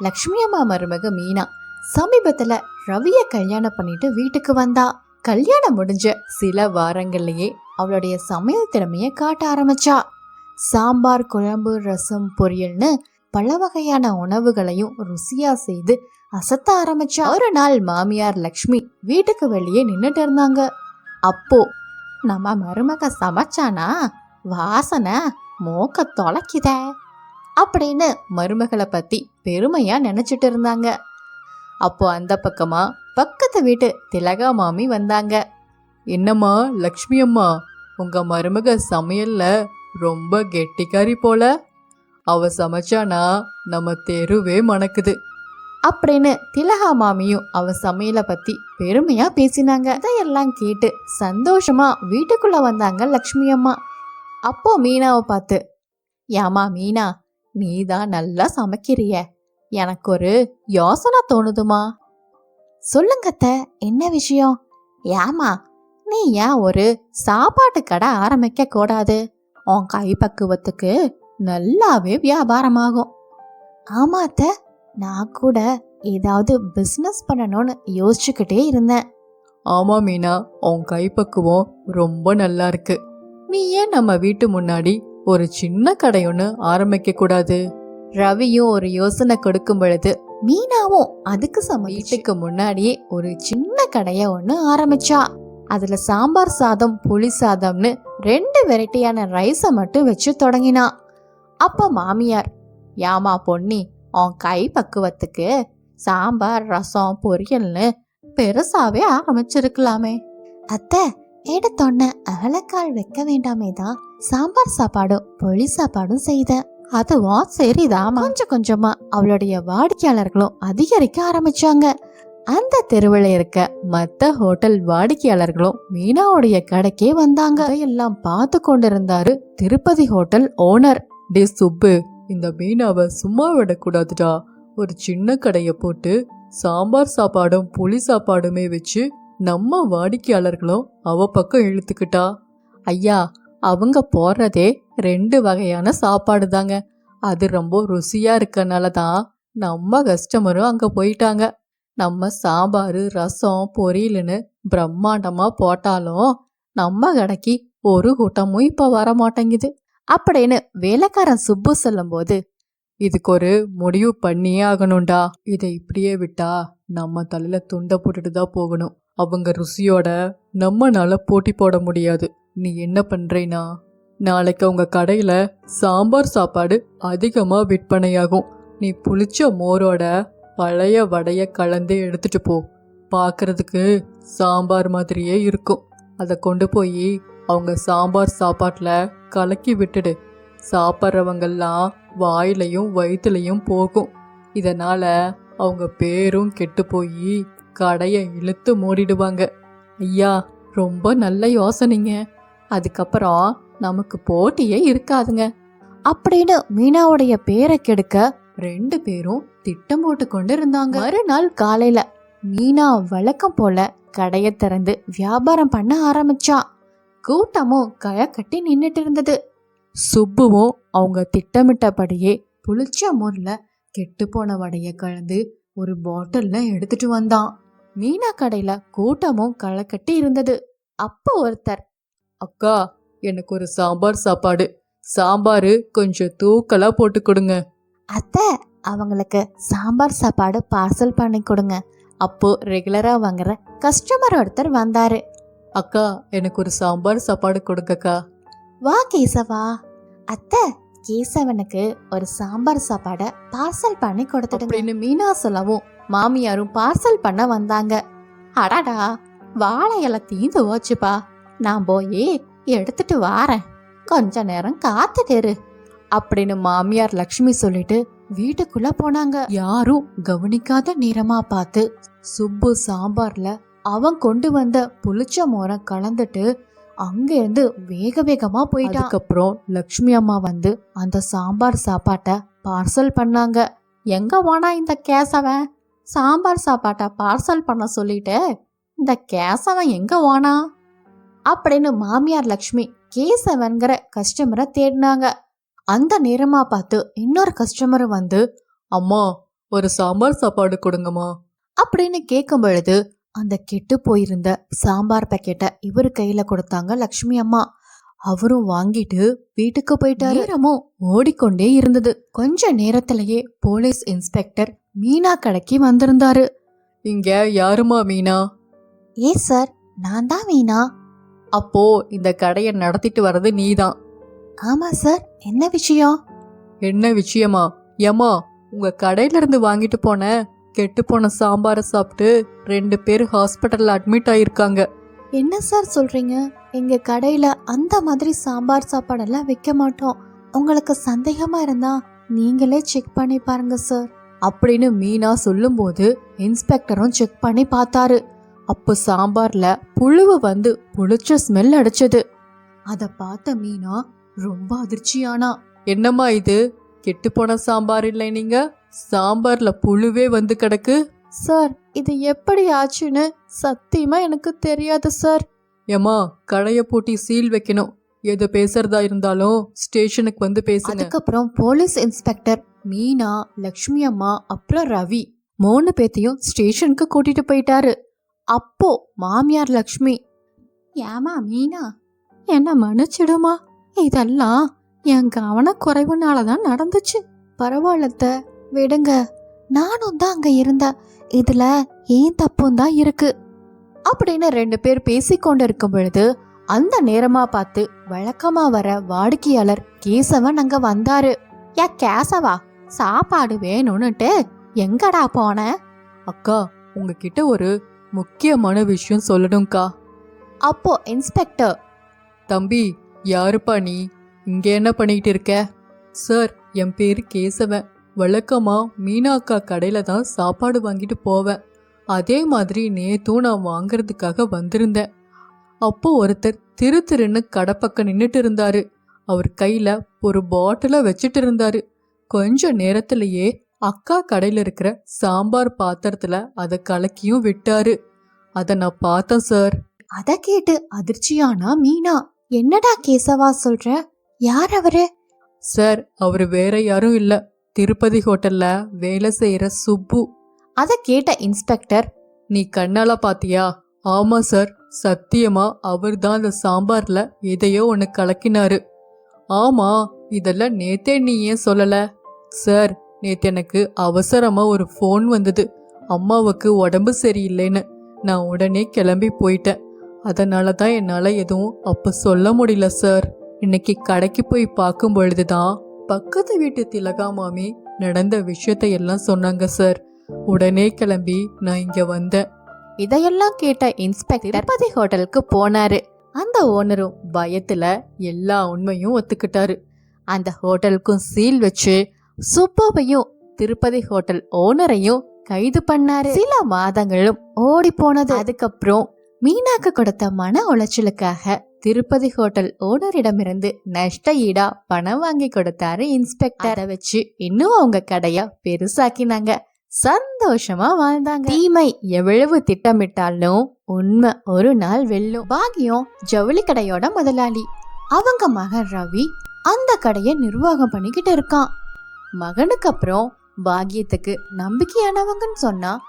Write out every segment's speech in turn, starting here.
லக்ஷ்மி அம்மா மருமக மீனா சமீபத்தில் ரவிய கல்யாணம் பண்ணிட்டு வீட்டுக்கு வந்தா. கல்யாணம் முடிஞ்ச சில வாரங்கள்லேயே அவளுடைய சமையல் திறமையை காட்ட ஆரம்பிச்சா. சாம்பார் குழம்பு ரசம் பொரியல்னு பல வகையான உணவுகளையும் ருசியா செய்து அசத்த ஆரம்பிச்சா. ஒரு நாள் மாமியார் லக்ஷ்மி வீட்டுக்கு வெளியே நின்றுட்டு இருந்தாங்க. அப்போ நம்ம மருமக சமைச்சானா? வாசனை மூக்க தொலைக்குதே. அப்படின்னு மருமகளை பற்றி பெருமையாக நினச்சிட்டு இருந்தாங்க. அப்போ அந்த பக்கமாக பக்கத்து வீட்டு திலகா மாமி வந்தாங்க. என்னம்மா லக்ஷ்மி அம்மா உங்கள் மருமக சமையலில் ரொம்ப கெட்டிக்காரி போல. அவ சமைச்சானா நம்ம தெருவே மணக்குது. அப்படின்னு திலகா மாமியும் அவ சமையலை பத்தி பெருமையா பேசினாங்க. அதையெல்லாம் கேட்டு சந்தோஷமா வீட்டுக்குள்ள வந்தாங்க லக்ஷ்மி அம்மா. அப்போ மீனாவை பார்த்து ஏமா மீனா நீ தான் நல்லா சமைக்கிறிய. எனக்கு ஒரு யோசனை தோணுதுமா. சொல்லுங்கத்தை என்ன விஷயம்? ஏமா நீ ஏன் ஒரு சாப்பாட்டு கடை ஆரம்பிக்க கூடாது? உன் கைப்பக்குவத்துக்கு நல்லாவே வியாபாரமாகும். ஆமா அத்த நான் கூட ஏதாவது பிஸ்னஸ் பண்ணணும்னு யோசிச்சுக்கிட்டே இருந்தேன். ஆமா மீனா உன் கைப்பக்குவம் ரொம்ப நல்லா இருக்கு. நீ ஏன் நம்ம வீட்டு முன்னாடி ஒரு சின்ன கடை ஒன்று ஆரம்பிக்க கூடாது. ரவியும் ஒரு யோசனை கொடுக்கும் பொழுது மீனாவும் அதுக்கு சம வீட்டுக்கு முன்னாடியே ஒரு சின்ன கடைய ஒன்று ஆரம்பிச்சா. அதுல சாம்பார் சாதம் புளி சாதம்னு ரெண்டு வெரைட்டியான ரைஸை மட்டும் வச்சு தொடங்கினா. அப்ப மாமியார் யாமா பொன்னி உன் கை பக்குவத்துக்கு சாம்பார் ரசம் பொரியல்னு பெருசாவே ஆரம்பிச்சிருக்கலாமே. அத்தை எடுத்தொன்ன அகலக்கால் வைக்க வேண்டாமே தான் சாம்பார் சாப்பாடும் புளி சாப்பாடும் செய்தேன் அதுவும் சரிதான். கொஞ்சம் கொஞ்சமா அவளுடைய வாடிக்கையாளர்களும் அதிகரிக்க ஆரம்பிச்சாங்க. அந்த தெருவில் இருக்க மத்த ஹோட்டல் வாடிக்கையாளர்களும் மீனாவுடைய கடைக்கே வந்தாங்க. எல்லாம் பார்த்து கொண்டிருந்தாரு திருப்பதி ஹோட்டல் ஓனர். டே சுப்பு இந்த மீனாவை சும்மா விடக்கூடாதுடா. ஒரு சின்ன கடையை போட்டு சாம்பார் சாப்பாடும் புளி சாப்பாடுமே வச்சு நம்ம வாடிக்கையாளர்களும் அவ பக்கம் இழுத்துக்கிட்டா? ஐயா அவங்க போடுறதே ரெண்டு வகையான சாப்பாடு தாங்க அது ரொம்ப ருசியாக இருக்கனால தான் நம்ம கஸ்டமரும் அங்கே போயிட்டாங்க. நம்ம சாம்பார் ரசம் பொரியல்னு பிரம்மாண்டமாக போட்டாலும் நம்ம கடைக்கு ஒரு கூட்டமும் இப்போ வர மாட்டேங்குது அப்படின்னு வேலைக்காரன் சுப்பு சொல்லும்போது இதுக்கு ஒரு முடிவு பண்ணியே ஆகணும்டா. இதை இப்படியே விட்டா நம்ம தலையில துண்டை போட்டுட்டு தான் போகணும். அவங்க ருசியோட நம்மனால போட்டி போட முடியாது. நீ என்ன பண்றேனா? நாளைக்கு உங்க கடையில சாம்பார் சாப்பாடு அதிகமா விற்பனையாகும். நீ புளிச்ச மோரோட பழைய வடைய கலந்து எடுத்துட்டு போ. பார்க்கறதுக்கு சாம்பார் மாதிரியே இருக்கும். அதை கொண்டு போய் அவங்க சாம்பார் சாப்பாட்டில் கலக்கி விட்டுடு. சாப்பிட்றவங்கெல்லாம் வாயிலையும் வயிற்றுலையும் போகும். இதனால அவங்க பேரும் கெட்டு போய் கடையை இழுத்து மூடிடுவாங்க. ஐயா ரொம்ப நல்ல யோசனைங்க. அதுக்கப்புறம் நமக்கு போட்டியே இருக்காதுங்க. அப்படின்னு மீனாவுடைய பேரை கெடுக்க ரெண்டு பேரும் திட்டம் போட்டு கொண்டு இருந்தாங்க மறுநாள் காலையில மீனா வழக்கம் போல கடையை திறந்து வியாபாரம் பண்ண ஆரம்பிச்சா. கூட்டமும் களை கட்டி நின்றுட்டு இருந்தது. சுப்புவும் அவங்க திட்டமிட்டபடியே புளிச்ச முறையில் கெட்டு போன வடைய கலந்து ஒரு பாட்டில்ல எடுத்துட்டு வந்தான். மீனா கடையில கூட்டமும் களை கட்டி இருந்தது. அப்போ ஒருத்தர் அக்கா எனக்கு ஒரு சாம்பார் சாப்பாடு. சாம்பார் கொஞ்சம் தூக்கலா போட்டு கொடுங்க. அத்தை அவங்களுக்கு சாம்பார் சாப்பாடு பார்சல் பண்ணி கொடுங்க. அப்போ ரெகுலரா வாங்குற கஸ்டமர் ஒருத்தர் வந்தாரு. அக்கா எனக்கு ஒரு சாம்பார் சாப்பாடு கொடுங்கக்கா. வா கேசவா. அத்தை கேசவனுக்கு ஒரு சாம்பார் சாப்பாடை பார்சல் பண்ணி கொடுத்துட்டு அப்படின்னு மீனா சொல்லவும் மாமியாரும் பார்சல் பண்ண வந்தாங்க. அடாடா வாழை இலை தீந்து போச்சுப்பா. நான் போய் எடுத்துட்டு வாரேன். கொஞ்ச நேரம் காத்துட்டு அப்படின்னு மாமியார் லக்ஷ்மி சொல்லிட்டு வீட்டுக்குள்ள போனாங்க. யாரும் கவனிக்காத நிறமா பார்த்து சுப்பு சாம்பார்ல அவன் கொண்டு வந்த புளிச்ச மோரை கலந்துட்டு அங்கேருந்து வேக வேகமா போயிட்டான். அதுக்கப்புறம் லக்ஷ்மி அம்மா வந்து அந்த சாம்பார் சாப்பாட்டை பார்சல் பண்ணாங்க. எங்க போனா இந்த கேசவன் சாம்பார் சாப்பாட்டை பார்சல் பண்ண சொல்லிட்டு இந்த கேசவன் எங்க வானா? அப்படின்னு மாமியார் லக்ஷ்மி கேசவன்கிற கஸ்டமரை தேடினாங்க. அந்த நேரமா பார்த்து இன்னொரு கஸ்டமர் வந்து அம்மா ஒரு சாம்பார் சாப்பாடு கொடுங்கம்மா. அப்படின்னு கேட்கும் பொழுது அந்த கெட்டு போயிருந்த சாம்பார் பேக்கெட்டை இவர் கையில கொடுத்தாங்க லக்ஷ்மி அம்மா. அவரும் வாங்கிட்டு வீட்டுக்கு போயிட்டாரு. நேரமும் ஓடிக்கொண்டே இருந்தது. கொஞ்ச நேரத்திலேயே போலீஸ் இன்ஸ்பெக்டர் மீனா கடைக்கு வந்திருந்தாரு. இங்க யாருமா மீனா? ஏ சார் நான் தான் மீனா. அப்போ இந்த கடையை நடத்திட்டு வர்றது நீதான். ஆமா சார் என்ன விஷயம்? என்ன விஷயமா? ஏமா உங்க கடையில இருந்து வாங்கிட்டு போன கெட்டு போன சாம்பாரை சாப்பிட்டு ரெண்டு பேர் ஹாஸ்பிட்டல்ல அட்மிட் ஆயிருக்காங்க. என்ன சார் சொல்றீங்க? எங்க கடையில அந்த மாதிரி சாம்பார் சாப்பாடெல்லாம் வைக்க மாட்டோம். உங்களுக்கு சந்தேகமா இருந்தா நீங்களே செக் பண்ணி பாருங்க சார் அப்படின்னு மீனா சொல்லும்போது இன்ஸ்பெக்டரும் செக் பண்ணி பார்த்தாரு. அப்போ சாம்பார்ல புழுவு வந்து புளிச்ச ஸ்மெல் அடிச்சது. அதை பார்த்த மீனா ரொம்ப அதிர்ச்சியானா. என்னம்மா இது? கெட்டு போன சாம்பார் இல்லை நீங்க? சாம்பார்ல புழுவே வந்து கிடக்கு? சார் இது எப்படி ஆச்சுன்னு சத்தியமா எனக்கு தெரியாது சார். ஏமா கடையை பூட்டி சீல் வைக்கணும். எது பேசுறதா இருந்தாலும் ஸ்டேஷனுக்கு வந்து பேசுங்க. அதுக்கப்புறம் போலீஸ் இன்ஸ்பெக்டர் மீனா லக்ஷ்மி அம்மா அப்புறம் ரவி மூணு பேத்தையும் ஸ்டேஷனுக்கு கூட்டிட்டு போயிட்டாரு. அப்போ மாமியார் லக்ஷ்மி ஏமா மீனா என்ன மன்னிச்சிடுமா? இதெல்லாம் என் கவனக்குறைவுனால தான் நடந்துச்சு. பரவாயில்லத்த விடுங்க. நானும் தான் அங்க இருந்தேன். இதுல ஏன் தப்பும் தான் இருக்கு? அப்படின்னு ரெண்டு பேர் பேசிக்கொண்டு இருக்கும் பொழுது அந்த நேரமா பார்த்து வழக்கமா வர வாடிக்கையாளர் கேசவன் அங்க வந்தாரு. ஏ கேசவா சாப்பாடு வேணும்னுட்டு எங்கடா போன? அக்கா உங்ககிட்ட ஒரு முக்கியமான விஷயம் சொல்லணும்க்கா. அப்போ இன்ஸ்பெக்டர். தம்பி யாருப்பா நீ? இங்க என்ன பண்ணிட்டு இருக்க? சார் என் பேரு கேசவன். வழக்கமா மீனா அக்கா கடையில தான் சாப்பாடு வாங்கிட்டு போவேன். அதே மாதிரி நேத்தும் நான் வாங்குறதுக்காக வந்திருந்தேன். அப்போ ஒருத்தர் திரு திருன்னு கடை பக்கம் நின்னுட்டு இருந்தாரு. அவர் கையில ஒரு பாட்டில வச்சுட்டு இருந்தாரு. கொஞ்ச நேரத்திலேயே அக்கா கடையில இருக்கிற சாம்பார் பாத்திரத்துல அதை கலக்கியும் விட்டாரு. அதை நான் பார்த்தேன் சார். அத கேட்டு அதிர்ச்சியானா மீனா? என்னடா கேசவா சொல்ற? யார் அவரு? சார் அவர் வேற யாரும் இல்ல. திருப்பதி ஹோட்டல்ல வேலை செய்யற சுப்பு. அத கேட்ட இன்ஸ்பெக்டர் நீ கண்ணால பாத்தியா? ஆமா சார். சத்தியமா அவர் தான் அந்த சாம்பார்ல எதையோ ஒன்னு கலக்கினாரு. ஆமா இதெல்லாம் நேத்தே நீ ஏன் சொல்லல? சார் நேற்று எனக்கு அவசரமாக ஒரு ஃபோன் வந்தது. அம்மாவுக்கு உடம்பு சரியில்லைன்னு. நான் உடனே கிளம்பி போயிட்டேன். அதனால தான் என்னால் எதுவும் அப்போ சொல்ல முடியல சார் இன்னைக்கு கடைக்கு போய் பார்க்கும் பொழுதுதான் பக்கத்து வீட்டு திலகா மாமி நடந்த விஷயத்தை எல்லாம் சொன்னாங்க சார் உடனே கிளம்பி நான் இங்கே வந்தேன். இதையெல்லாம் கேட்ட இன்ஸ்பெக்டர் திருப்பதி ஹோட்டலுக்கு போனாரு. அந்த ஓனரும் பயத்துல எல்லா உண்மையும் ஒத்துக்கிட்டாரு. அந்த ஹோட்டலுக்கும் சீல் வச்சு சுப்புவையும் திருப்பதி ஹோட்டல் ஓனரையும் கைது பண்ணாரு. சில மாதங்களும் ஓடி போனது. அதுக்கப்புறம் மீனாக்கு கொடுத்த மன உளைச்சலுக்காக திருப்பதி ஹோட்டல் ஓனரிடமிருந்து நஷ்ட ஈடா பணம் வாங்கி கொடுத்தாரு இன்ஸ்பெக்டரை. வச்சு இன்னும் அவங்க கடைய பெருசாக்கினாங்க. சந்தோஷமா வாழ்ந்தாங்க. தீமை எவ்வளவு திட்டமிட்டாலும் உண்மை ஒரு நாள் வெல்லும். பாகியம் ஜவுளி கடையோட முதலாளி. அவங்க மகன் ரவி அந்த கடையை நிர்வாகம் பண்ணிக்கிட்டு இருக்கான். மகனுக்கு அப்புறம் பாகியத்துக்கு நம்பிக்கையானவங்கன்னு சொன்னா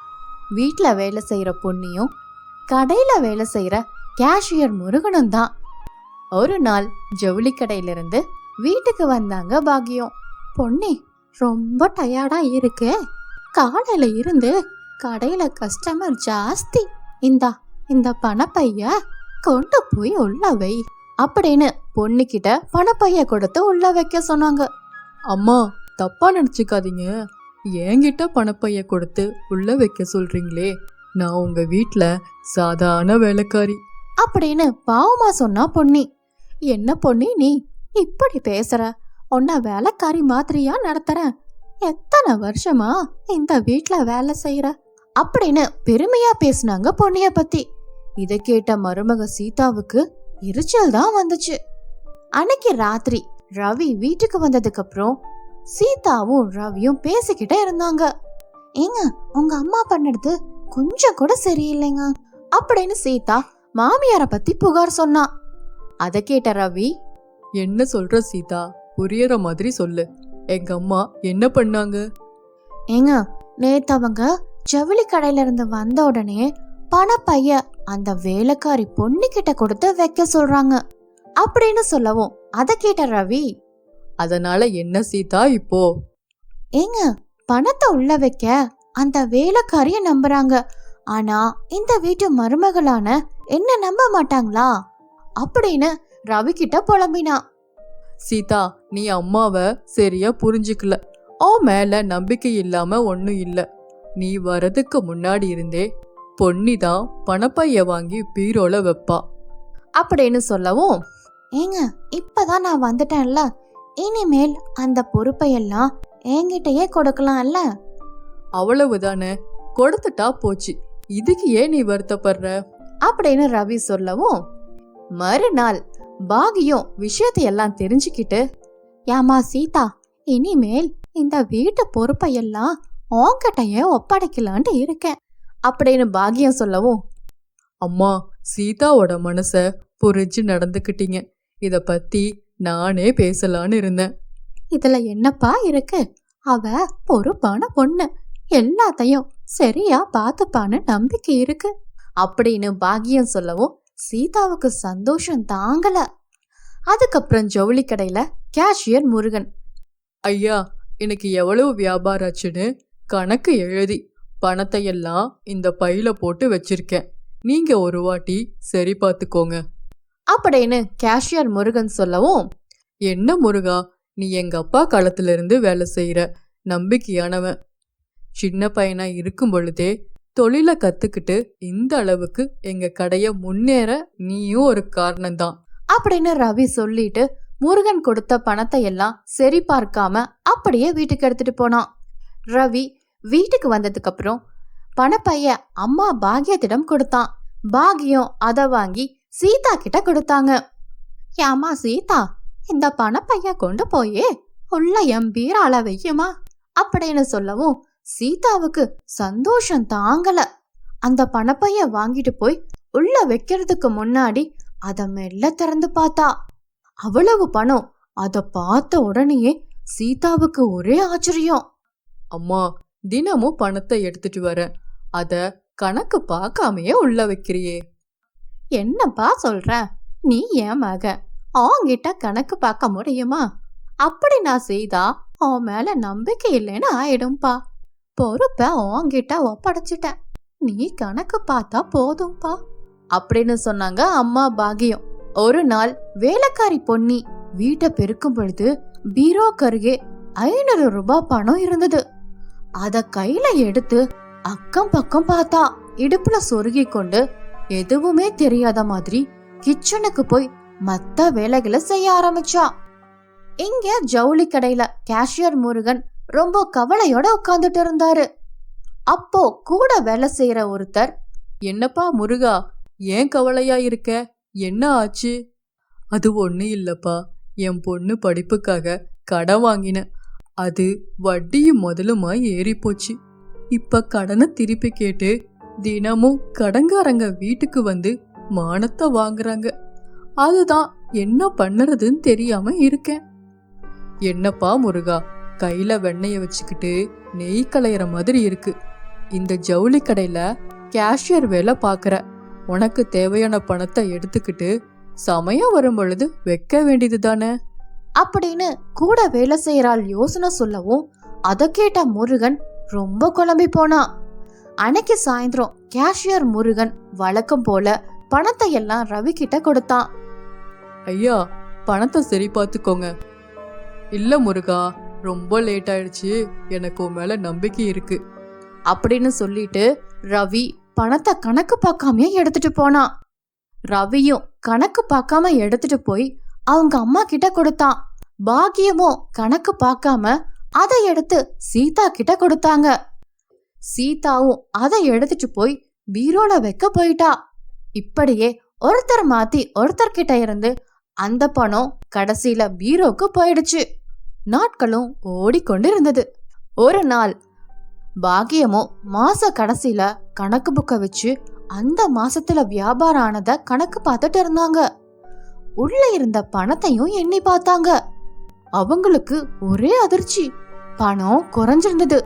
வீட்டில் வேலை செய்கிற பொண்ணியும் கடையில் வேலை செய்கிற கேஷியர் முருகனும் தான். ஒரு நாள் ஜவுளி கடையிலிருந்து வீட்டுக்கு வந்தாங்க பாகியம் பொண்ணே ரொம்ப டயர்டாக இருக்கு. காலையில் இருந்து கடையில் கஸ்டமர் ஜாஸ்தி. இந்தா இந்த பணப்பைய கொண்டு போய் உள்ள வை. அப்படின்னு பொண்ணுக்கிட்ட பணப்பைய கொடுத்து உள்ள வைக்க சொன்னாங்க. அம்மா தப்பா நினச்சிக்காதீங்க. என்கிட்ட பணப்பைய கொடுத்து உள்ள வைக்க சொல்றீங்களே நான் உங்க வீட்ல சாதாரண வேலைக்காரி. அப்படின்னு பாவமா சொன்னா பொன்னி. என்ன பொன்னி நீ இப்படி பேசுற? உன்னை வேலைக்காரி மாதிரியா நடத்துறேன் எத்தனை வருஷமா இந்த வீட்ல வேலை செய்யற அப்படின்னு பெருமையா பேசுனாங்க பொன்னிய பத்தி. இதை கேட்ட மருமக சீதாவுக்கு எரிச்சல் தான் வந்துச்சு. அன்னைக்கு ராத்திரி ரவி வீட்டுக்கு வந்ததுக்கு அப்புறம் சீதாவும் ரவியும் பேசிக்கிட்டே இருந்தாங்க. ஏங்க உங்க அம்மா பண்ணது கொஞ்சம் கூட சரியில்லைங்க அப்படின்னு சீதா மாமியார பத்தி புகார் சொன்னா. அத கேட்ட ரவி என்ன சொல்ற சீதா? புரியற மாதிரி சொல்லு. எங்க அம்மா என்ன பண்ணாங்க? ஏங்க நேத்து அவங்க ஜவுளி கடையில இருந்து வந்த உடனே பணப்பைய அந்த வேலைக்காரி பொண்ணு கிட்ட கொடுத்து வைக்க சொல்றாங்க அப்படின்னு சொல்லவும். அதை கேட்ட ரவி அதனால என்ன சீதா இப்போ? ஏங்க பணத்தை உள்ள வைக்க அந்த வேலைக்காரிய நம்புறாங்க. ஆனா இந்த வீட்டு மருமகளான என்ன நம்ப மாட்டாங்களா? அப்படின்னு ரவி கிட்ட புலம்பினா. சீதா நீ அம்மாவை சரியா புரிஞ்சுக்கல. ஓ மேல நம்பிக்கை இல்லாம ஒன்னும் இல்ல. நீ வரதுக்கு முன்னாடி இருந்தே பொன்னி தான் பணப்பைய வாங்கி பீரோல வைப்பா. அப்படின்னு சொல்லவும். ஏங்க இப்பதான் நான் வந்துட்டேன்ல. இனிமேல் அந்த பொறுப்பையெல்லாம் என்கிட்டயே கொடுக்கலாம்ல? அவ்வளவுதானே. கொடுத்துட்டா போச்சு. இதுக்கு ஏன் நீ வருத்தப்படுற? அப்படின்னு ரவி சொல்லவும் மறுநாள் பாகியும் விஷயத்தை எல்லாம் தெரிஞ்சுக்கிட்டு ஏமா சீதா இனிமேல் இந்த வீட்டு பொறுப்பை எல்லாம் உன்கிட்டயே ஒப்படைக்கலான்ட்டு இருக்கேன் அப்படின்னு பாகியம் சொல்லவும் அம்மா சீதாவோட மனச புரிஞ்சு நடந்துக்கிட்டீங்க. இத பத்தி நானே பேசலான்னு இருந்தேன். இதுல என்னப்பா இருக்கு? அவ பொறுப்பான பொண்ணு. எல்லாத்தையும் சரியா பாத்துப்பான்னு நம்பிக்கை இருக்கு. அப்படின்னு பாகியம் சொல்லவும் சீதாவுக்கு சந்தோஷம் தாங்கல. அதுக்கப்புறம் ஜவுளி கடையில கேஷியர் முருகன். ஐயா எனக்கு எவ்வளவு வியாபாரம் ஆச்சுன்னு கணக்கு எழுதி பணத்தை எல்லாம் இந்த பையில போட்டு வச்சிருக்கேன். நீங்க ஒரு வாட்டி சரி பார்த்துக்கோங்க. அப்படின்னு கேஷியர் முருகன் சொல்லவும் என்ன முருகா நீ எங்க அப்பா காலத்திலிருந்து வேலை செய்யற நம்பிக்கையானவன். சின்ன பையனா இருக்கும் பொழுதே தொழிலை கத்துக்கிட்டு இந்த அளவுக்கு எங்க கடைய முன்னேற நீயும் ஒரு காரணம்தான். அப்படின்னு ரவி சொல்லிட்டு முருகன் கொடுத்த பணத்தை எல்லாம் சரி பார்க்காம அப்படியே வீட்டுக்கு எடுத்துட்டு போனான். ரவி வீட்டுக்கு வந்ததுக்கு அப்புறம் பணப்பைய அம்மா பாகியத்திடம் கொடுத்தான். பாகியம் அதை வாங்கி சீதா கிட்ட கொடுத்தாங்க. ஏமா சீதா இந்த பணப்பைய கொண்டு போயே உள்ள என் பீரால வையுமா? அப்படின்னு சொல்லவும் சீதாவுக்கு சந்தோஷம் தாங்கல. அந்த பணப்பைய வாங்கிட்டு போய் உள்ள வைக்கிறதுக்கு முன்னாடி அத மெல்ல திறந்து பார்த்தா. அவ்வளவு பணம் அத பார்த்த உடனேயே சீதாவுக்கு ஒரே ஆச்சரியம். அம்மா தினமும் பணத்தை எடுத்துட்டு வரேன் அத கணக்கு பார்க்காமையே உள்ள வைக்கிறியே. என்னப்பா சொல்ற? நீ என் மக. அவங்கிட்ட கணக்கு பார்க்க முடியுமா? அப்படி நான் செய்தா அவன் மேல நம்பிக்கை இல்லைன்னு ஆயிடும்பா. பொறுப்ப உன்கிட்ட ஒப்படைச்சிட்டேன். நீ கணக்கு பார்த்தா போதும்பா. அப்படின்னு சொன்னாங்க அம்மா பாகியம். ஒரு நாள் வேலைக்காரி பொன்னி வீட்டை பெருக்கும் பொழுது பீரோ கருகே ஐநூறு ரூபாய் பணம் இருந்தது. அத கையில எடுத்து அக்கம் பக்கம் பார்த்தா இடுப்புல சொருகி கொண்டு எதுவுமே தெரியாத மாதிரி கிச்சனுக்கு போய் மத்த வேலைகளை செய்ய ஆரம்பிச்சா. இங்க ஜவுளி கடையில கேஷியர் முருகன் ரொம்ப கவலையோட உட்கார்ந்துட்டு இருந்தாரு. அப்போ கூட வேலை செய்யற ஒருத்தர் என்னப்பா முருகா ஏன் கவலையா இருக்க? என்ன ஆச்சு? அது ஒண்ணு இல்லப்பா என் பொண்ணு படிப்புக்காக கடன் வாங்கினேன். அது வட்டியும் முதலுமா ஏறி போச்சு இப்ப கடனை திருப்பி கேட்டு தினமும் கடங்காரங்க வீட்டுக்கு வந்து மானத்தை வாங்குறாங்க. அதுதான் என்ன பண்ணுறதுன்னு தெரியாம இருக்கேன். என்னப்பா முருகா கையில வெண்ணெய வச்சுக்கிட்டு நெய் களையிற மாதிரி இருக்கு. இந்த ஜவுளி கடையில கேஷியர் வேலை பார்க்குற. உனக்கு தேவையான பணத்தை எடுத்துக்கிட்டு சமயம் வரும் பொழுது வைக்க வேண்டியது தானே? அப்படின்னு கூட வேலை செய்யறாள் யோசனை சொல்லவும் அதை கேட்ட முருகன் ரொம்ப குழம்பி போனான். அன்னைக்கு சாயந்தரம் கேஷியர் முருகன் வழக்கம் போல பணத்தை எல்லாம் ரவி கிட்ட கொடுத்தான். ஐயா பணத்தை சரி பார்த்துக்கோங்க. இல்ல முருகா ரொம்ப லேட் ஆயிடுச்சு. எனக்கு உன் மேல நம்பிக்கை இருக்கு. அப்படின்னு சொல்லிட்டு ரவி பணத்தை கணக்கு பார்க்காமயே எடுத்துட்டு போனான் ரவியும் கணக்கு பார்க்காம எடுத்துட்டு போய் அவங்க அம்மா கிட்ட கொடுத்தான். பாக்கியமும் கணக்கு பார்க்காம அதை எடுத்து சீதா கிட்ட கொடுத்தாங்க. சீதாவும் அதை எடுத்துட்டு போய் பீரோல வைக்க போயிட்டா. இப்படியே ஒருத்தர் மாத்தி ஒருத்தர் கிட்ட இருந்து அந்த பணம் கடைசியில பீரோக்கு போயிடுச்சு. நாட்களும் ஓடிக்கொண்டு இருந்தது ஒரு நாள் பாக்கியமோ மாச கடைசியில கணக்கு புக்க வச்சு அந்த மாசத்துல வியாபாரம் ஆனத கணக்கு பார்த்துட்டு இருந்தாங்க. உள்ள இருந்த பணத்தையும் எண்ணி பார்த்தாங்க. அவங்களுக்கு ஒரே அதிர்ச்சி. பணம் குறைஞ்சிருந்தது.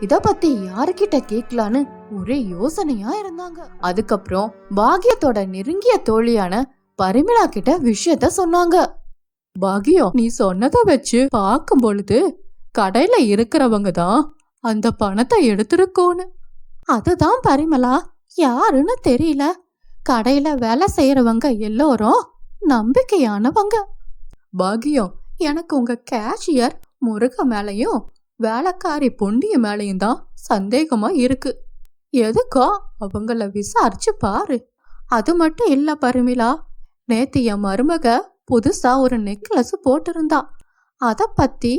இத பத்தி யாருக்கிட்ட கேட்கலான்னு ஒரே யோசனையா இருந்தாங்க. அதுக்கப்புறம் பாகியத்தோட நெருங்கிய தோழியான பரிமிளா கிட்ட விஷயத்த சொன்னாங்க. பாகியம் நீ சொன்னதை வச்சு பார்க்கும் பொழுது கடையில இருக்கிறவங்க தான் அந்த பணத்தை எடுத்திருக்கோன்னு. அதுதான் பரிமளா யாருன்னு தெரியல. கடையில வேலை செய்யறவங்க எல்லோரும் நம்பிக்கையானவங்க. பாகியம் எனக்கு உங்க கேஷியர் முருக மேலையும் வேலைக்காரி பொண்டிய மேலையும் தான் சந்தேகமா இருக்கு. எதுக்கோ? அவங்கள விசாரிச்சு பாரு. அது மட்டும் இல்ல பருமிலா நேத்து என் மருமக புதுசா ஒரு நெக்லஸ் போட்டிருந்தா. அத பத்தி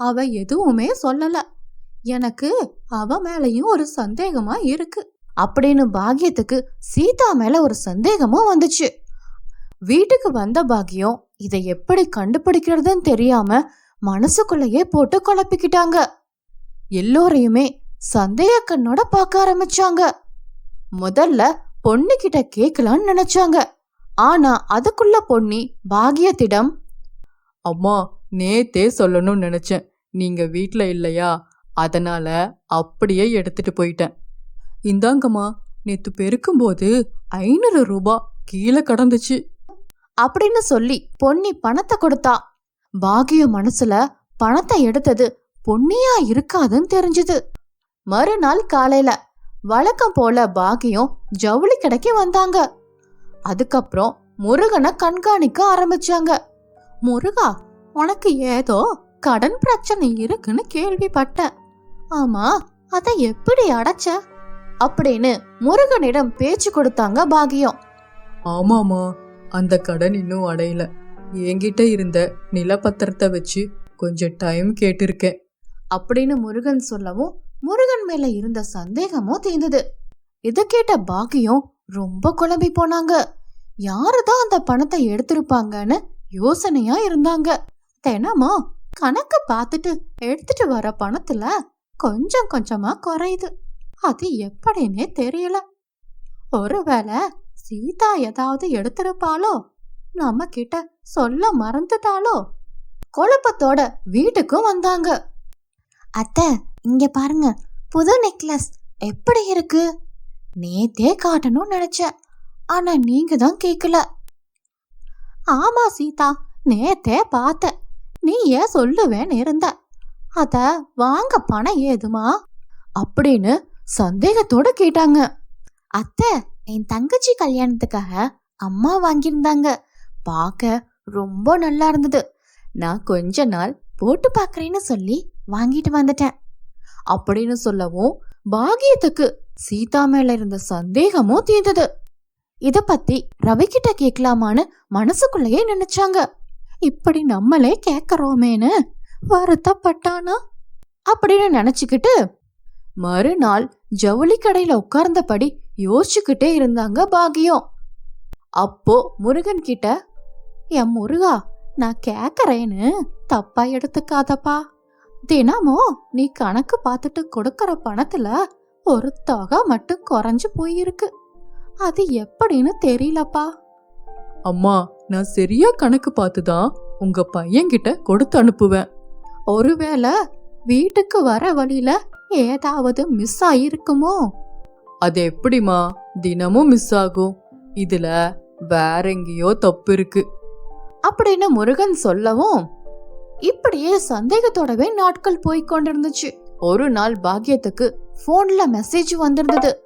அவ எதுவுமே சொல்லல. எனக்கு அவ மேலையும் ஒரு சந்தேகமா இருக்கு. அப்படின்னு பாக்கியத்துக்கு சீதா மேல ஒரு சந்தேகமும் வந்துச்சு. வீட்டுக்கு வந்த பாக்கியம் இதை எப்படி கண்டுபிடிக்கிறதுன்னு தெரியாம மனசுக்குள்ளேயே போட்டு குழப்பிக்கிட்டாங்க. எல்லோரையுமே சந்தேக கண்ணோட பார்க்க ஆரம்பிச்சாங்க. முதல்ல பொண்ணு கிட்ட கேட்கலான்னு நினைச்சாங்க. ஆனா அதுக்குள்ள பொன்னி பாகியத்திடம் அம்மா நேத்தே சொல்லணும்னு நினைச்சேன். நீங்க வீட்ல இல்லையா? அதனால அப்படியே எடுத்துட்டு போயிட்டேன். இந்தாங்கம்மா நேத்து பெருக்கும்போது ஐநூறு ரூபாய் கீழே கடந்துச்சு. அப்படின்னு சொல்லி பொன்னி பணத்தை கொடுத்தா. பாகியம் மனசுல பணத்தை எடுத்தது பொன்னியா இருக்காதுன்னு தெரிஞ்சது. மறுநாள் காலையில வழக்கம் போல பாகியம் ஜவுளி கடைக்கு வந்தாங்க. அதுக்கப்புறம் முருகனை கண்காணிக்க ஆரம்பிச்சாங்க. முருகா உனக்கு ஏதோ கடன் பிரச்சனை இருக்குன்னு கேள்விப்பட்டேன். ஆமா அதை எப்படி அடைச்ச? அப்படின்னு முருகனிடம் பேச்சு கொடுத்தாங்க பாகியம். ஆமாமா அந்த கடன் இன்னும் அடையல. என்கிட்ட இருந்த நிலப்பத்திரத்தை வச்சு கொஞ்சம் டைம் கேட்டிருக்கேன். அப்படின்னு முருகன் சொல்லவும் முருகன் மேல இருந்த சந்தேகமும் தீர்ந்தது இதை கேட்ட பாக்கியம் ரொம்ப குழம்பி போனாங்க. யாருதான் அந்த பணத்தை எடுத்திருப்பாங்கன்னு யோசனையா இருந்தாங்க. தினமும் கணக்கு பார்த்துட்டு எடுத்துட்டு வர பணத்துல கொஞ்சம் கொஞ்சமா குறையுது. அது எப்படின்னே தெரியல. ஒருவேளை சீதா ஏதாவது எடுத்திருப்பாளோ நம்ம கிட்ட சொல்ல மறந்துட்டாளோ? குழப்பத்தோட வீட்டுக்கும் வந்தாங்க. அத்தை இங்க பாருங்க. புது நெக்லஸ் எப்படி இருக்கு? நேத்தே காட்டணும்னு நினைச்சேன். ஆனா நீங்க தான் கேக்கல. ஆமா சீதா. நேத்தே பார்த்தேன். நீ ஏன் சொல்லுவேன்னு இருந்த. அத வாங்க பணம் ஏதுமா? அப்படின்னு சந்தேகத்தோட கேட்டாங்க. அத்தை என் தங்கச்சி கல்யாணத்துக்காக அம்மா வாங்கியிருந்தாங்க. பார்க்க ரொம்ப நல்லா இருந்தது. நான் கொஞ்ச நாள் போட்டு பார்க்குறேன்னு சொல்லி வாங்கிட்டு வந்துட்டேன். அப்படின்னு சொல்லவும் பாகியத்துக்கு சீதா மேல இருந்த சந்தேகமும் தீர்ந்தது. இத பத்தி ரவி கிட்ட கேட்கலாமான்னு மனசுக்குள்ளேயே நினைச்சாங்க. இப்படி நம்மளே கேட்கறோமேன்னு வருத்தப்பட்டானா? அப்படின்னு நினைச்சுக்கிட்டு மறுநாள் ஜவுளி கடையில உட்கார்ந்தபடி யோசிச்சுக்கிட்டே இருந்தாங்க பாகியம். அப்போ முருகன் கிட்ட என் முருகா நான் கேக்கறேன்னு தப்பா எடுத்துக்காதப்பா. தினமும் நீ கணக்கு பார்த்துட்டு கொடுக்கற பணத்துல ஒரு தொகை மட்டும் குறைஞ்சு போயிருக்கு. அது எப்படின்னு தெரியலப்பா. அம்மா நான் சரியா கணக்கு பார்த்து தான் உங்க பையன்கிட்ட கொடுத்து அனுப்புவேன். ஒருவேளை வீட்டுக்கு வர வழியில ஏதாவது மிஸ் ஆயிருக்குமோ? அது எப்படிம்மா? தினமும் மிஸ் ஆகும். இதுல வேற எங்கேயோ தப்பு இருக்கு. அப்படின்னு முருகன் சொல்லவும் இப்படியே சந்தேகத்தோடவே நாட்கள் போய்க் கொண்டிருந்துச்சு. ஒரு நாள் பாக்கியத்துக்கு போன்ல மெசேஜ் வந்திருந்தது.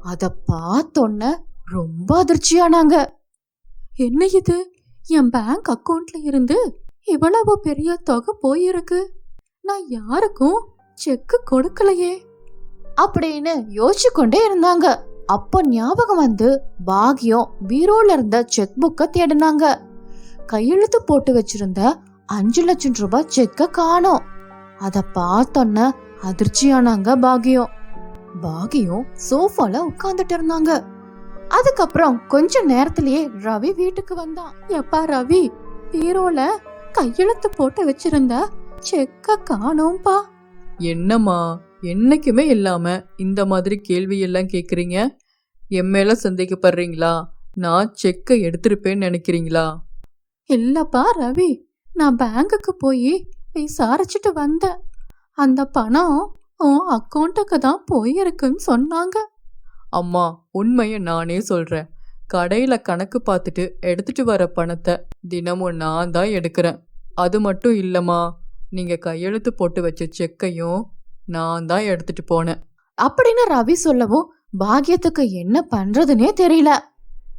அத பார்த்தோன்ன ரொம்ப அதிர்ச்சியானாங்க. என்ன இது? என் பேங்க் அக்கவுண்ட்ல இருந்து இவ்வளவு பெரிய தொகை போயிருக்கு. நான் யாருக்கும் செக்கு கொடுக்கலையே. அப்படின்னு யோசிச்சு கொண்டே இருந்தாங்க. அப்போ ஞாபகம் வந்து பாகியம் பீரோல இருந்த செக் புக்கை தேடினாங்க. கையெழுத்து போட்டு வச்சிருந்த அஞ்சு லட்சம் ரூபாய் செக்க காணோம். அத பார்த்தோன்ன அதிர்ச்சியானாங்க பாகியம். பாகியம் சோஃபால உட்கார்ந்துட்டு இருந்தாங்க. அதுக்கப்புறம் கொஞ்ச நேரத்திலேயே ரவி வீட்டுக்கு வந்தான். எப்பா ரவி பீரோல கையெழுத்து போட்டு வச்சிருந்த செக்க காணோம்பா. என்னம்மா என்னைக்குமே இல்லாம இந்த மாதிரி கேள்வி எல்லாம் கேக்குறீங்க? என் மேல சந்தேகப்படுறீங்களா? நான் செக்கை எடுத்திருப்பேன்னு நினைக்கிறீங்களா? இல்லப்பா ரவி. நான் பேங்குக்கு போய் விசாரிச்சுட்டு வந்தேன் அந்த பணம் உன் அக்கௌண்ட்டுக்கு தான் போயிருக்குன்னு சொன்னாங்க. அம்மா உண்மையை நானே சொல்றேன். கடையில கணக்கு பார்த்துட்டு எடுத்துட்டு வர பணத்தை தினமும் நான் தான் எடுக்கிறேன். அது மட்டும் இல்லம்மா நீங்க கையெழுத்து போட்டு வச்ச செக்கையும் நான் தான் எடுத்துட்டு போனேன். அப்படின்னு ரவி சொல்லவும் பாக்கியத்துக்கு என்ன பண்றதுனே தெரியல.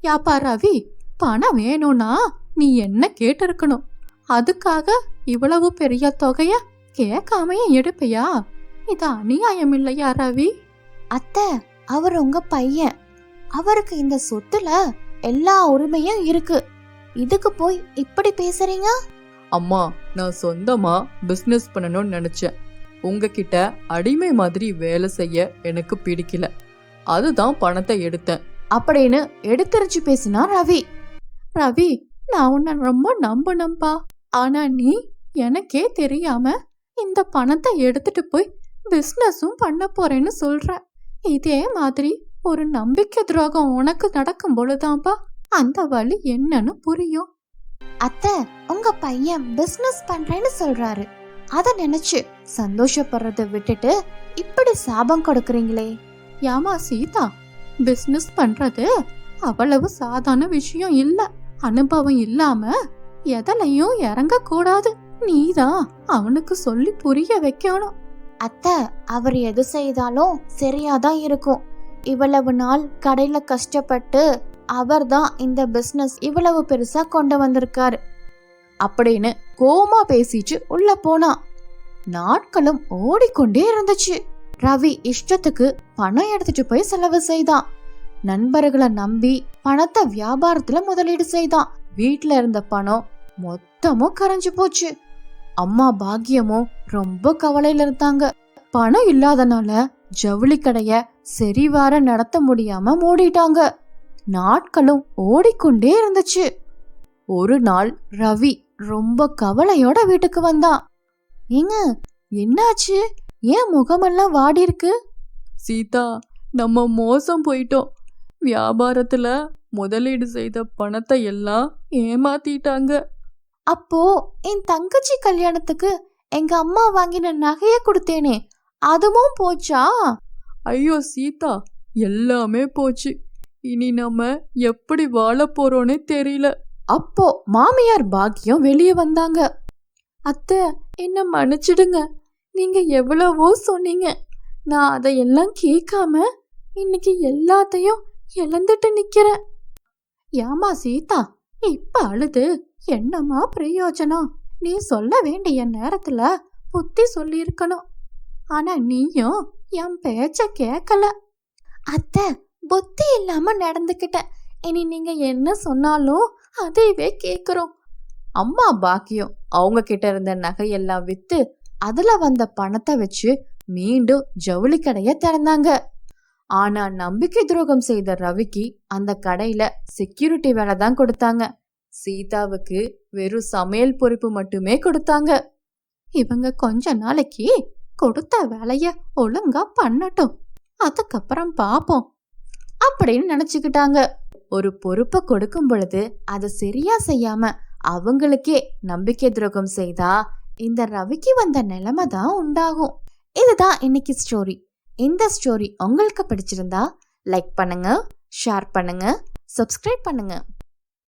யாப்பா ரவி பணம் வேணும்னா நீ என்ன கேட்டிருக்கணும்? அதுக்காக இவ்வளவு பெரிய தொகைய கேட்காமையே எடுப்பியா? இது அநியாயம் இல்லையா ரவி? அத்தை அவர் உங்க பையன். அவருக்கு இந்த சொத்துல எல்லா உரிமையும் இருக்கு. இதுக்கு போய் இப்படி பேசுறீங்க? அம்மா நான் சொந்தமா பிசினஸ் பண்ணணும்னு நினைச்சேன். உங்ககிட்ட அடிமை மாதிரி வேலை செய்ய எனக்கு பிடிக்கல. அதுதான் பணத்தை எடுத்தேன். அப்படின்னு எடுத்துரைச்சு பேசினா ரவி. ரவி நான் உன்னை ரொம்ப நம்பணும்பா ஆனா நீ எனக்கே தெரியாம இந்த பணத்தை எடுத்துட்டு போய் பிஸ்னஸும் பண்ண போறேன்னு சொல்ற. இதே மாதிரி ஒரு நம்பிக்கை துரோகம் உனக்கு நடக்கும் பொழுதான்பா அந்த வழி என்னன்னு புரியும். அத்தை உங்க பையன் பிசினஸ் பண்றேன்னு சொல்றாரு. அத நினைச்சு சந்தோஷப்படுறத விட்டுட்டு இப்படி சாபம் கொடுக்குறீங்களே. ஏமா சீதா பிசினஸ் பண்றது அவ்வளவு சாதாரண விஷயம் இல்லை. அனுபவம் இல்லாம எதலையும் இறங்க கூடாது நீதான் அவனுக்கு சொல்லி புரிய வைக்கணும். அத்தை அவர் எது செய்தாலும் சரியாதான் இருக்கும். இவ்வளவு நாள் கடையில கஷ்டப்பட்டு அவர்தான் இந்த பிசினஸ் இவ்வளவு பெருசா கொண்டு வந்திருக்காரு. அப்படின்னு கோமா பேசிட்டு உள்ள போனான் நாட்களும் ஓடிக்கொண்டே இருந்துச்சு. ரவி இஷ்டத்துக்கு பணம் எடுத்துட்டு போய் செலவு செய்தான். நண்பர்களை நம்பி பணத்தை வியாபாரத்துல முதலீடு செய்தான். வீட்ல இருந்த பணம் மொத்தமும் கரைஞ்சு போச்சு. அம்மா பாக்கியமும் ரொம்ப கவலையில இருந்தாங்க. பணம் இல்லாதனால ஜவுளி கடைய சரிவார நடத்த முடியாம மூடிட்டாங்க. நாட்களும் ஓடிக்கொண்டே இருந்துச்சு. ஒரு நாள் ரவி ரொம்ப கவலையோட வீட்டுக்கு வந்தான். ஏங்க என்னாச்சு? ஏன் முகமெல்லாம் வாடி இருக்கு? சீதா நம்ம மோசம் போயிட்டோம். வியாபாரத்துல முதலீடு செய்த பணத்தை எல்லாம் ஏமாத்திட்டாங்க. அப்போ என் தங்கச்சி கல்யாணத்துக்கு எங்க அம்மா வாங்கின நகைய கொடுத்தேனே அதுவும் போச்சா? ஐயோ சீதா எல்லாமே போச்சு. இனி நம்ம எப்படி வாழ போறோன்னே தெரியல. அப்போ மாமியார் பாக்கியம் வெளியே வந்தாங்க. அத்தை என்ன மன்னிச்சிடுங்க. நீங்க எவ்வளவோ சொன்னீங்க. நான் அதையெல்லாம் கேட்காம இன்னைக்கு எல்லாத்தையும் இழந்துட்டு நிக்கிற ஏமா சீதா இப்ப அழுது. என்னம்மா பிரயோஜனம்? நீ சொல்ல வேண்டிய நேரத்துல புத்தி சொல்லியிருக்கணும். ஆனா நீயும் என் பேச்ச கேட்கல அத்தை புத்தி இல்லாம நடந்துக்கிட்டேன். இனி நீங்க என்ன சொன்னாலும் அதையவே கேக்குறோம். அம்மா பாக்கியம் அவங்க கிட்ட இருந்த நகையெல்லாம் வித்து அதுல வந்த பணத்தை வச்சு மீண்டும் ஜவுளி கடைய திறந்தாங்க. ஆனா நம்பிக்கை துரோகம் செய்த ரவிக்கு அந்த கடையில செக்யூரிட்டி வேலை தான் கொடுத்தாங்க. சீதாவுக்கு வெறும் சமையல் பொறுப்பு மட்டுமே கொடுத்தாங்க. இவங்க கொஞ்ச நாளைக்கு கொடுத்த வேலைய ஒழுங்கா பண்ணட்டும். அதுக்கப்புறம் பாப்போம் அப்படின்னு நினைச்சுக்கிட்டாங்க. ஒரு பொறுப்பை கொடுக்கும் பொழுது அதை சரியா செய்யாம அவங்களுக்கே நம்பிக்கை துரோகம் செய்தா இந்த ரவிக்கு வந்த நிலைமை தான் உண்டாகும். இதுதான் இன்னைக்கு ஸ்டோரி இந்த ஸ்டோரி உங்களுக்கு பிடிச்சிருந்தா லைக் பண்ணுங்க ஷேர் பண்ணுங்க சப்ஸ்கிரைப் பண்ணுங்க.